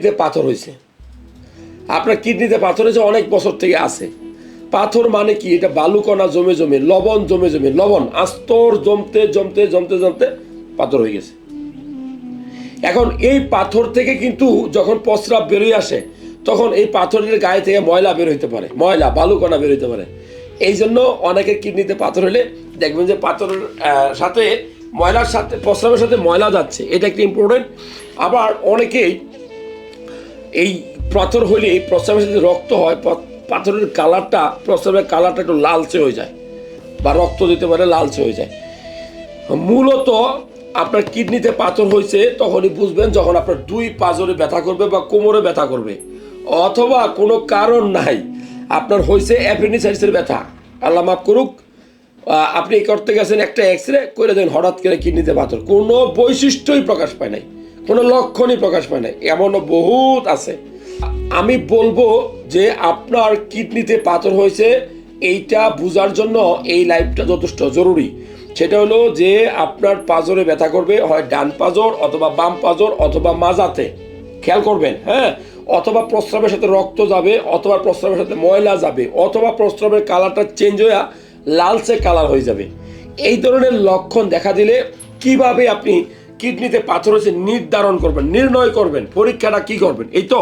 কিডনিতে পাথর হয়েছে। আপনার কিডনিতে পাথর হয়েছে, অনেক বছর থেকে আছে। পাথর মানে কি? এটা বালুকণা জমে জমে, লবণ জমে জমে, লবণ, আস্তর জমতে জমতে জমতে জমতে পাথর হয়ে গেছে। এখন এই পাথর থেকে কিন্তু যখন প্রস্রাব বেরোয় আসে, তখন এই পাথরের গায়ে থেকে ময়লা বের হইতে পারে। ময়লা, বালুকণা বের হইতে পারে। এই জন্য অনেকের কিডনিতে পাথর হলে দেখবেন যে পাথরের সাথে ময়লার সাথে, প্রস্রাবের সাথে ময়লা যাচ্ছে। এটা একটা ইম্পর্টেন্ট আবার অনেকেই এই পাথর হলে এই প্রস্রাবের সাথে রক্ত হয় পাথরের কালারটা, প্রস্রাবের কালারটা একটু লালচে হয়ে যায় বা রক্ত দিতে পারে লালচে হয়ে যায়। মূলত আপনার কিডনিতে পাথর হয়েছে, তখনই বুঝবেন যখন আপনার দুই পাঁজরে ব্যথা করবে বা কোমরে ব্যথা করবে। অথবা কোনো কারণ নাই, আপনার হয়েছে অ্যাপেন্ডিসাইটিসের ব্যথা। আল্লাহ মাফ করুক আপনি করতে গেছেন একটা এক্স রে করে দেন হঠাৎ করে কিডনিতে পাথর। কোনো বৈশিষ্ট্যই প্রকাশ পায় নাই। কোনো লক্ষণই প্রকাশ পায় না, এমনও বহুত আছে। আমি বলব যে আপনার কিডনিতে পাথর হয়েছে, এইটা বোঝার জন্য এই লাইফটা যথেষ্ট জরুরি। সেটা হলো যে আপনার পাজরে ব্যথা করবে, হয় ডান পাজর অথবা বাম পাজর অথবা মাজাতে খেয়াল করবেন হ্যাঁ? অথবা প্রস্রাবের সাথে রক্ত যাবে, অথবা প্রস্রাবের সাথে ময়লা যাবে, অথবা প্রস্রাবের কালারটা চেঞ্জ হয়ে লালচে কালার হয়ে যাবে। এই ধরনের লক্ষণ দেখা দিলে কীভাবে আপনি কিডনিতে পাথর হয়েছে নির্ধারণ করবেন নির্ণয় করবেন পরীক্ষাটা কি করবেন? এই তো।